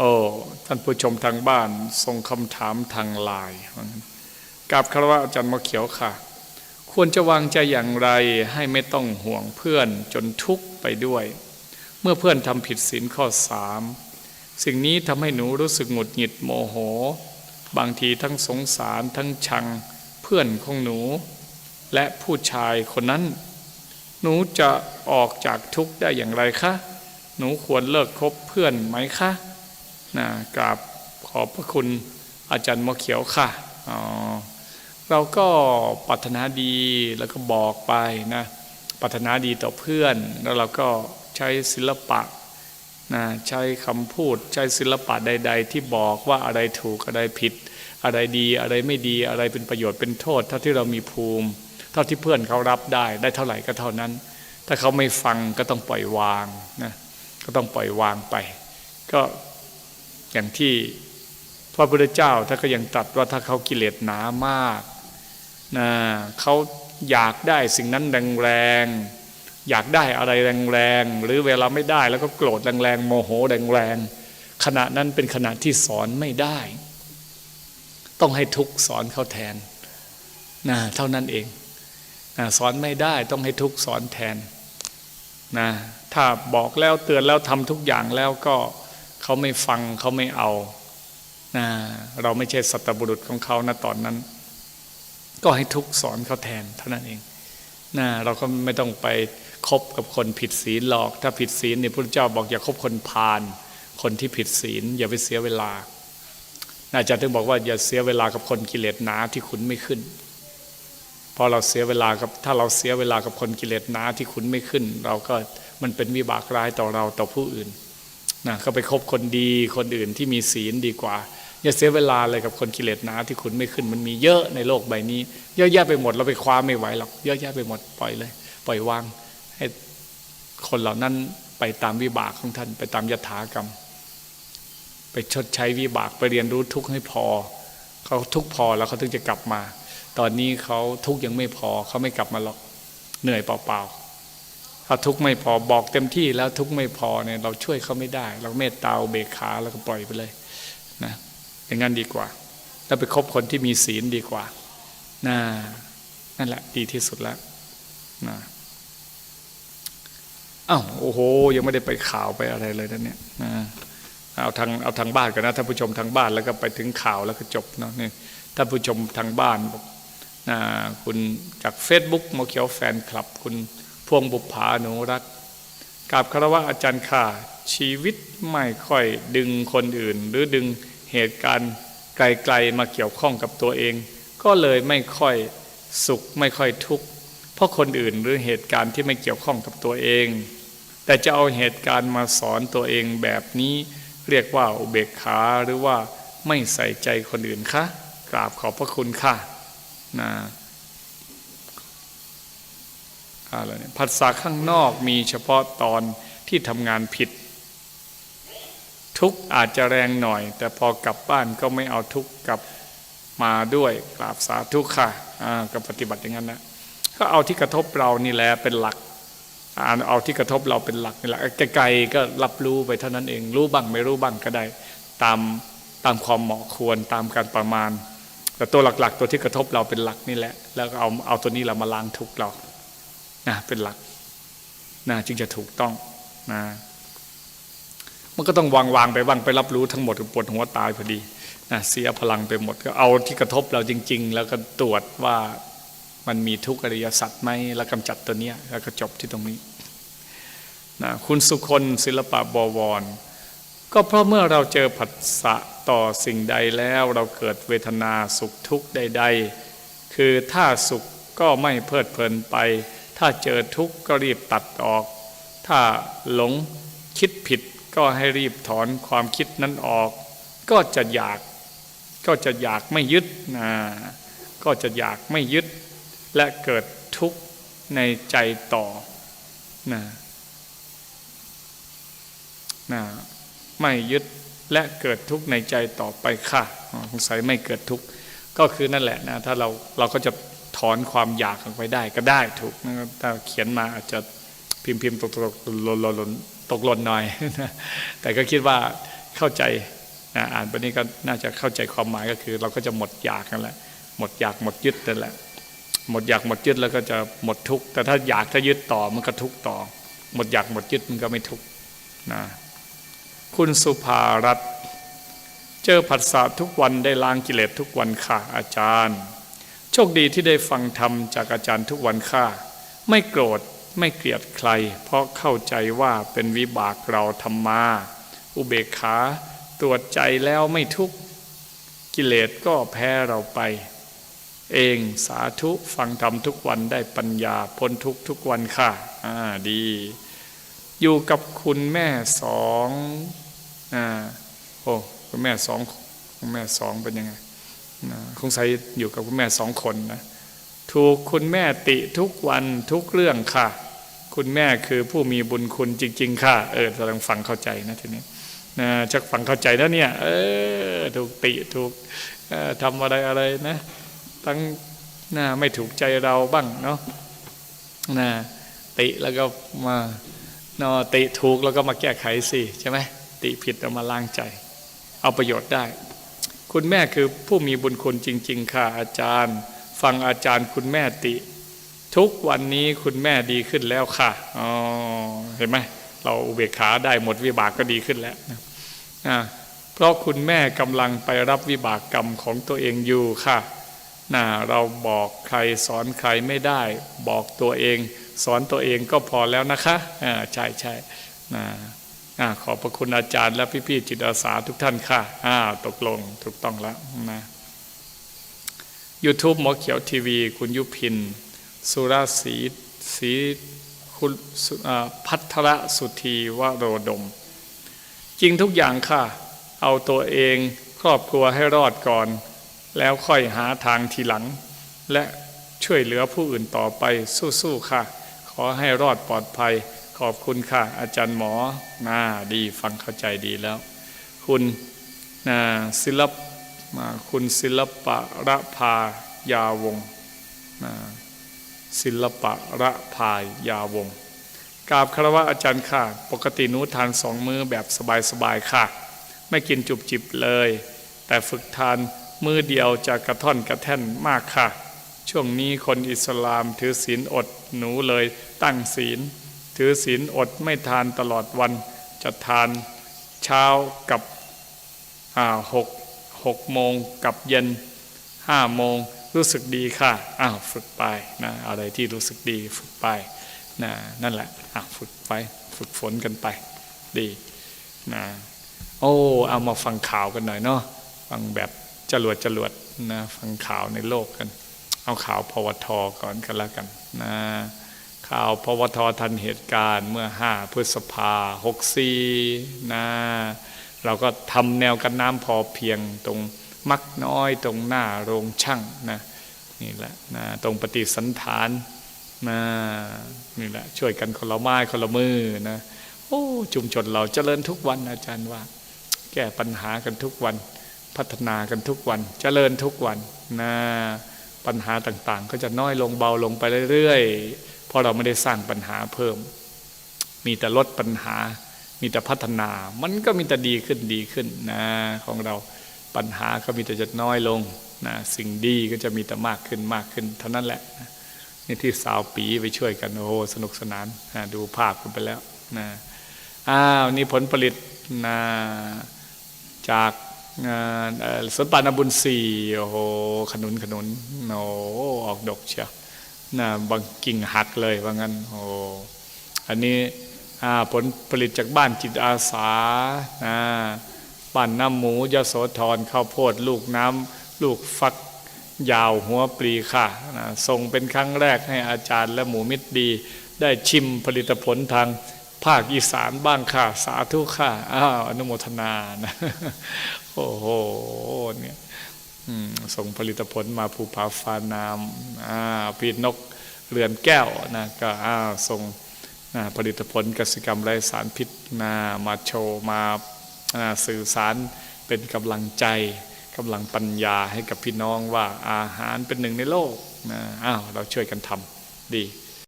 โอ้ท่านผู้ชมทางบ้านส่งคำถามทางไลน์กับคารวะอาจารย์มะเขียวค่ะ ควรจะวางใจอย่างไรให้ไม่ต้องห่วงเพื่อนจนทุกข์ไปด้วย เมื่อเพื่อนทำผิดศีลข้อสามสิ่งนี้ทำให้หนูรู้สึกหงุดหงิดโมโห บางทีทั้งสงสารทั้งชังเพื่อนของหนู และผู้ชายคนนั้น หนูจะออกจากทุกข์ได้อย่างไรคะ หนูควรเลิกคบเพื่อนไหมคะ นะกราบขอบพระคุณอาจารย์มะเขียวค่ะอ๋อเราก็ปรารถนาดีแล้วก็บอกไปนะปรารถนาดีต่อเพื่อน แล้วเราก็ใช้ศิลปะนะใช้คำพูดใช้ศิลปะใด ๆ ที่บอกว่าอะไรถูกอะไรผิด อะไรดีอะไรไม่ดีอะไรเป็นประโยชน์เป็นโทษ เท่าที่เรามีภูมิ เท่าที่เพื่อนเขารับได้ได้เท่าไหร่ก็เท่านั้น ถ้าเขาไม่ฟังก็ต้องปล่อยวางนะก็ต้องปล่อยวางไป ก็ อย่างที่พระพุทธเจ้าท่านก็ยังตรัสว่าถ้าเขากิเลสหนามากนะเขาอยากได้สิ่งนั้นแรงๆอยากได้อะไรแรงๆหรือเวลาไม่ได้แล้วก็โกรธแรงๆโมโหแรงๆขณะนั้นเป็นขณะที่สอนไม่ได้ ต้องให้ทุกสอนเขาแทนนะเท่านั้นเองนะสอนไม่ได้ต้องให้ทุกสอนแทนนะถ้าบอกแล้วเตือนแล้วทำทุกอย่างแล้วก็ เขาไม่ฟังเขาไม่เอานะเราไม่ใช่สัตบุรุษของเขานะตอนนั้น ก็ให้ทุกสอนเขาแทนเท่านั้นเองนะเราก็ไม่ต้องไปคบกับคนผิดศีลหรอก ถ้าผิดศีลเนี่ยพระเจ้าบอกอย่าคบคนพาลคนที่ผิดศีลอย่าไปเสียเวลาอาจารย์ถึงบอกว่าอย่าเสียเวลากับคนกิเลสหนาที่ขุนไม่ขึ้น พอเราเสียเวลากับถ้าเราเสียเวลากับคนกิเลสหนาที่ขุนไม่ขึ้น เราก็มันเป็นวิบากร้ายต่อเราต่อผู้อื่น นะก็ไปคบคนดีคนอื่นที่มีศีลดีกว่า อย่าเสียเวลาเลยกับคนกิเลสหนาที่ขุนไม่ขึ้นมันมีเยอะในโลกใบนี้ เยอะแยะไปหมดเราไปคว้าไม่ไหวหรอกเยอะแยะไปหมดปล่อยเลย ปล่อยวาง ให้คนเหล่านั้นไปตามวิบากของท่าน ไปตามยถากรรม ไปชดใช้วิบากไปเรียนรู้ทุกข์ให้พอ เขาทุกข์พอแล้วเขาถึงจะกลับมา ตอนนี้เขาทุกข์ยังไม่พอเขาไม่กลับมาหรอกเหนื่อยเปล่าๆ ถ้าทุกข์ไม่พอบอกเต็มที่แล้วทุกข์ไม่พอเนี่ยเราช่วยเขาไม่ได้ เราเมตตาเบกขาแล้วก็ปล่อยไปเลยนะอย่างนั้นดีกว่า แล้วไปคบคนที่มีศีลดีกว่านะนั่นแหละดีที่สุดแล้วนะอ้าวโอ้โห ยังไม่ได้ไปข่าวไปอะไรเลยนะเนี่ยนะเอาทางเอาทางบ้านก่อนนะท่านผู้ชมทางบ้านแล้วก็ไปถึงข่าวแล้วก็จบเนาะนี่ท่านผู้ชมทางบ้านบอกนะคุณจากเฟซบุ๊กมเขียวแฟนคลับคุณ พวงบุภาหนูรักกราบคารวะอาจารย์ค่ะชีวิตไม่ค่อยดึงคนอื่น หรือดึงเหตุการณ์ไกลๆมาเกี่ยวข้องกับตัวเอง ก็เลยไม่ค่อยสุขไม่ค่อยทุกข์เพราะคนอื่นหรือเหตุการณ์ที่ไม่เกี่ยวข้องกับตัวเอง แต่จะเอาเหตุการณ์มาสอนตัวเองแบบนี้ เรียกว่าอุเบกขาหรือว่าไม่ใส่ใจคนอื่นคะกราบขอบพระคุณค่ะนะ อะไรเนี่ยภาษาข้างนอกมีเฉพาะตอนที่ทำงานผิด ทุกอาจจะแรงหน่อย แต่พอกลับบ้านก็ไม่เอาทุกกลับมาด้วยกราบสาธุค่ะก็ปฏิบัติอย่างนั้นนะก็เอาที่กระทบเรานี่แหละเป็นหลักเอาที่กระทบเราเป็นหลักนี่แหละไกลๆก็รับรู้ไปเท่านั้นเอง รู้บ้างไม่รู้บ้างก็ได้ ตามตามความเหมาะควรตามการประมาณ แต่ตัวหลักๆ ตัวที่กระทบเราเป็นหลักนี่แหละ แล้วก็เอาเอาตัวนี้เรามาล้างทุกเรา นะเป็นหลักนะจึงจะถูกต้องนะมันก็ต้องวางวางไปบ้างไปรับรู้ทั้งหมดปวดหัวตายพอดีนะเสียพลังไปหมดก็เอาที่กระทบเราจริง ๆ แล้วก็ตรวจว่ามันมีทุกอริยสัจไหมแล้วกำจัดตัวเนี้ยแล้วก็จบที่ตรงนี้นะคุณสุคนศิลปะบวร ก็เพราะเมื่อเราเจอผัสสะต่อสิ่งใดแล้วเราเกิดเวทนาสุขทุกข์ใด ๆ คือถ้าสุขก็ไม่เพลิดเพลินไป ถ้าเจอทุกข์ก็รีบตัดออก ถ้าหลงคิดผิดก็ให้รีบถอนความคิดนั้นออก ก็จะอยาก ก็จะอยากไม่ยึดนะก็จะอยากไม่ยึด และเกิดทุกข์ในใจต่อนะนะไม่ยึดและเกิดทุกข์ในใจต่อไปค่ะสงสัยไม่เกิดทุกข์ก็คือนั่นแหละนะถ้าเราเราก็จะ ถอนความอยากออกไปได้ก็ได้ถูกนะถ้าเขียนมาอาจจะพิมพ์พิมพ์ตกตกหล่นหล่นตกหล่นหน่อย แต่ก็คิดว่าเข้าใจนะอ่านไปนี้ก็น่าจะเข้าใจความหมายก็คือ เราก็จะหมดอยากนั่นแหละ หมดอยากหมดยึดนั่นแหละ หมดอยากหมดยึดแล้วก็จะหมดทุกข์แต่ถ้าอยากถ้ายึดต่อมันก็ทุกข์ต่อ หมดอยากหมดยึดมันก็ไม่ทุกข์นะคุณสุภารัตเจอผัสสะทุกวันได้ล้างกิเลสทุกวันค่ะอาจารย์ ชคดีที่ได้ฟังธรรมจากอาจารย์ทุกวันค่ะไม่โกรธไม่เกลียดใคร เพราะเข้าใจว่าเป็นวิบากเราทำมา อุเบกขาตรวจใจแล้วไม่ทุกข์กิเลสก็แพ้เราไป เองสาธุฟังธรรมทุกวันได้ปัญญาพ้นทุกทุกวันค่ะ อ่าดี อยู่กับคุณแม่สองอ่าโอ้คุณแม่สองคุณแม่สองเป็นยังไง คงใส่อยู่กับคุณแม่สองคนนะถูกคุณแม่ติทุกวันทุกเรื่องค่ะ คุณแม่คือผู้มีบุญคุณจริง ๆ ค่ะ เออเราต้องฟังเข้าใจนะทีนี้นะชักฟังเข้าใจแล้วเนี่ยเออถูกติถูกทำอะไรอะไรนะตั้งหน้าไม่ถูกใจเราบ้างเนาะนะติแล้วก็มานอติถูกแล้วก็มาแก้ไขสิใช่ไหมติผิดเอามาล้างใจ เอาประโยชน์ได้ คุณแม่คือผู้มีบุญคุณจริง ๆ ค่ะอาจารย์ ฟังอาจารย์คุณแม่ติ ทุกวันนี้คุณแม่ดีขึ้นแล้วค่ะอ๋อเห็นไหมเราอุเบกขาได้หมดวิบากก็ดีขึ้นแล้วนะเพราะคุณแม่กำลังไปรับวิบากกรรมของตัวเองอยู่ค่ะนะเราบอกใครสอนใครไม่ได้ บอกตัวเอง สอนตัวเองก็พอแล้วนะคะอ่าใช่ใช่นะ อขอบพระคุณอาจารย์และพี่ๆจิตอาสาทุกท่านค่ะอ่าตกลงถูกต้องแล้วนะ YouTube หมอเขียวทีวี คุณยุพิน สุราศีศีคุณพัทรสุธีวโรดม จริงทุกอย่างค่ะ เอาตัวเองครอบครัวให้รอดก่อน แล้วค่อยหาทางทีหลัง และช่วยเหลือผู้อื่นต่อไปสู้ๆค่ะ ขอให้รอดปลอดภัย ขอบคุณค่ะ อาจารย์หมอน่าดีฟังเข้าใจดีแล้ว คุณนะศิลปมาคุณศิลปะระพายาวงศ์นะศิลปะระพายาวงกราบคารวะอาจารย์ค่ะ ปกติหนูทานสองมื้อแบบสบายๆค่ะ ไม่กินจุบจิบเลย แต่ฝึกทานมื้อเดียวจะกระท่อนกระแท่นมากค่ะ ช่วงนี้คนอิสลามถือศีลอดหนูเลยตั้งศีล ถือศีลอดไม่ทานตลอดวันจะทานเช้ากับอ่าหกหกโมงกับเย็นห้าโมงรู้สึกดีค่ะอ้าวฝึกไปนะอะไรที่รู้สึกดีฝึกไปนะนั่นแหละอะฝึกไปฝึกฝนกันไป ดีนะโอ้เอามาฟังข่าวกันหน่อยเนาะฟังแบบจรวดจรวดนะฟังข่าวในโลกกัน เอาข่าวพวทก่อนกันแล้วกันนะ ข่าวพวททันเหตุการณ์เมื่อ 5 พฤษภาหกสี่นะเราก็ทำแนวกันน้ำพอเพียงตรงมักน้อยตรงหน้าโรงช่างนะนี่แหละนะตรงปฏิสันฐานนะนี่แหละช่วยกันคนละไม้คนละมือนะโอ้ชุมชนเราเจริญทุกวันอาจารย์ว่า แก้ปัญหากันทุกวัน พัฒนากันทุกวันเจริญทุกวันนะปัญหาต่างๆ ก็จะน้อยลงเบาลงไปเรื่อยๆ เพราะเราไม่ได้สร้างปัญหาเพิ่ม มีแต่ลดปัญหา มีแต่พัฒนา มันก็มีแต่ดีขึ้นดีขึ้นนะของเราปัญหาก็มีแต่จะน้อยลงนะสิ่งดีก็จะมีแต่มากขึ้นมากขึ้น เท่านั้นแหละนะนี่ที่สาวปีไปช่วยกันโอ้โหสนุกสนานนะดูภาพกันไปแล้วนะอ้าวนี่ผลผลิตนะจากสวนป่านาบุญสี่โอ้โหขนุนขนุนโอ้ออกดกเชียว นะบางกิ่งหักเลยว่างั้นโอ้อันนี้ผลผลิตจากบ้านจิตอาสานะบ้านน้ำหมูยโสธรข้าวโพดลูกน้ำลูกฟักยาวหัวปลีค่ะนะส่งเป็นครั้งแรกให้อาจารย์และหมูมิตรดี ได้ชิมผลิตผลทางภาคอีสานบ้างค่ะ สาธุค่ะอ้าวอนุโมทนานะโอ้โหเนี่ย ส่งผลิตผลมาภูผาฟานามาพีนกเรือนแก้วนะก็ส่งผลิตผลกสิกรรมไร้สารพิษนะมาโชว์มาาสื่อสารเป็นกำลังใจกำลังปัญญาให้กับพี่น้องว่าอาหารเป็นหนึ่งในโลกนะอ้าวเราช่วยกันทำดี